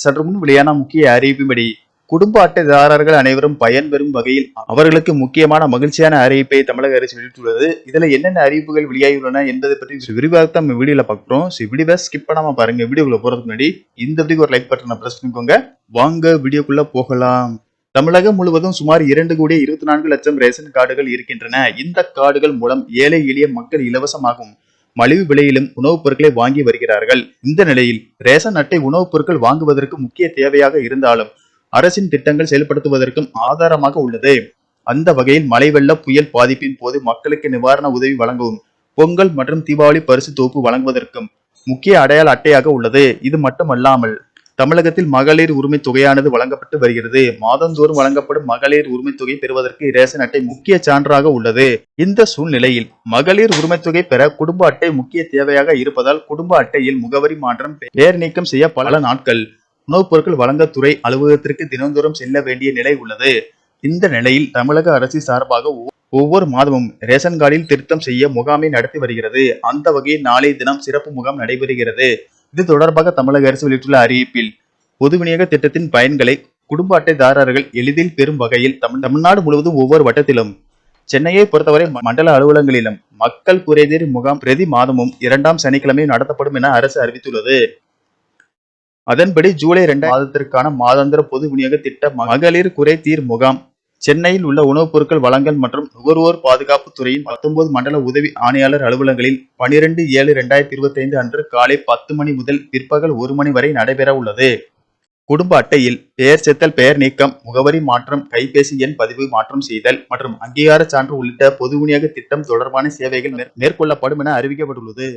சற்று முன் வெளியான முக்கிய அறிவிப்பின்படி குடும்ப அட்டைதாரர்கள் அனைவரும் பயன்பெறும் வகையில் அவர்களுக்கு முக்கியமான மகிழ்ச்சியான அறிவிப்பை தமிழக அரசு வெளியிட்டுள்ளது. இதுல என்னென்ன அறிவிப்புகள் வெளியாகியுள்ளன என்பதை பற்றி விரிவாக நம்ம வீடியோல பாக்குறோம் ஸோ வீடியோவை ஸ்கிப் பண்ணாம பாருங்க. வீடியோக்குள்ள போறதுக்கு முன்னாடி இந்த வீடியோக்கு ஒரு லைக் பட்டனை பிரஸ் பண்ணிக்கோங்க. வாங்க வீடியோக்குள்ள போகலாம். தமிழகம் முழுவதும் சுமார் இரண்டு கோடி இருபத்தி நான்கு லட்சம் ரேஷன் கார்டுகள் இருக்கின்றன. இந்த கார்டுகள் மூலம் ஏழை எளிய மக்கள் இலவசமாகும். மலிவு விலையிலும் உணவுப் பொருட்களை வாங்கி வருகிறார்கள். இந்த நிலையில் ரேஷன் அட்டை உணவுப் பொருட்கள் வாங்குவதற்கு முக்கிய தேவையாக இருந்தாலும் அரசின் திட்டங்கள் செயல்படுத்துவதற்கும் ஆதாரமாக உள்ளது. அந்த வகையில் மழை வெள்ள புயல் பாதிப்பின் போது மக்களுக்கு நிவாரண உதவி வழங்கவும் பொங்கல் மற்றும் தீபாவளி பரிசு தொகுப்பு வழங்குவதற்கும் முக்கிய அடையாள அட்டையாக உள்ளது. இது மட்டுமல்லாமல் தமிழகத்தில் மகளிர் உரிமை தொகையானது வழங்கப்பட்டு வருகிறது. மாதந்தோறும் வழங்கப்படும் மகளிர் உரிமை தொகை பெறுவதற்கு ரேஷன் அட்டை முக்கிய சான்றாக உள்ளது. இந்த சூழ்நிலையில் மகளிர் உரிமை தொகை பெற குடும்ப அட்டை முக்கிய தேவையாக இருப்பதால் குடும்ப அட்டையில் முகவரி மாற்றம் பெயர் நீக்கம் செய்ய பல நாட்கள். உணவுப் பொருட்கள் வழங்க துறை அலுவலகத்திற்கு தினந்தோறும் செல்ல வேண்டிய நிலை உள்ளது. இந்த நிலையில் தமிழக அரசு சார்பாக ஒவ்வொ- ஒவ்வொரு மாதமும் ரேஷன் கார்டில் திருத்தம் செய்ய முகாமை நடத்தி வருகிறது. அந்த வகையில் நாளை தினம் சிறப்பு முகாம் நடைபெறுகிறது. இது தொடர்பாக தமிழக அரசு வெளியிட்டுள்ள அறிவிப்பில் பொது விநியோக திட்டத்தின் பயன்களை குடும்ப அட்டைதாரர்கள் எளிதில் பெறும் வகையில் தமிழ் தமிழ்நாடு முழுவதும் ஒவ்வொரு வட்டத்திலும் சென்னையை பொறுத்தவரை மண்டல அலுவலகங்களிலும் மக்கள் குறைதீர் முகாம் பிரதி மாதமும் இரண்டாம் சனிக்கிழமை நடத்தப்படும் என அரசு அறிவித்துள்ளது. அதன்படி ஜூலை இரண்டாம் மாதத்திற்கான மாதாந்திர பொது விநியோக திட்ட மகளிர் குறைதீர் முகாம் சென்னையில் உள்ள உணவுப் பொருட்கள் வழங்கல் மற்றும் நுகர்வோர் பாதுகாப்பு துறையின் பத்தொன்பது மண்டல உதவி ஆணையாளர் அலுவலகங்களில் பனிரெண்டு ஏழு இரண்டாயிரத்தி இருபத்தி ஐந்து அன்று காலை பத்து மணி முதல் பிற்பகல் ஒரு மணி வரை நடைபெற உள்ளது. குடும்ப அட்டையில் பெயர் செத்தல் பெயர் நீக்கம் முகவரி மாற்றம் கைபேசி எண் பதிவு மாற்றம் செய்தல் மற்றும் அங்கீகார சான்று உள்ளிட்ட பொது விநியோக திட்டம் தொடர்பான சேவைகள் மேற்கொள்ளப்படும் என அறிவிக்கப்பட்டுள்ளது.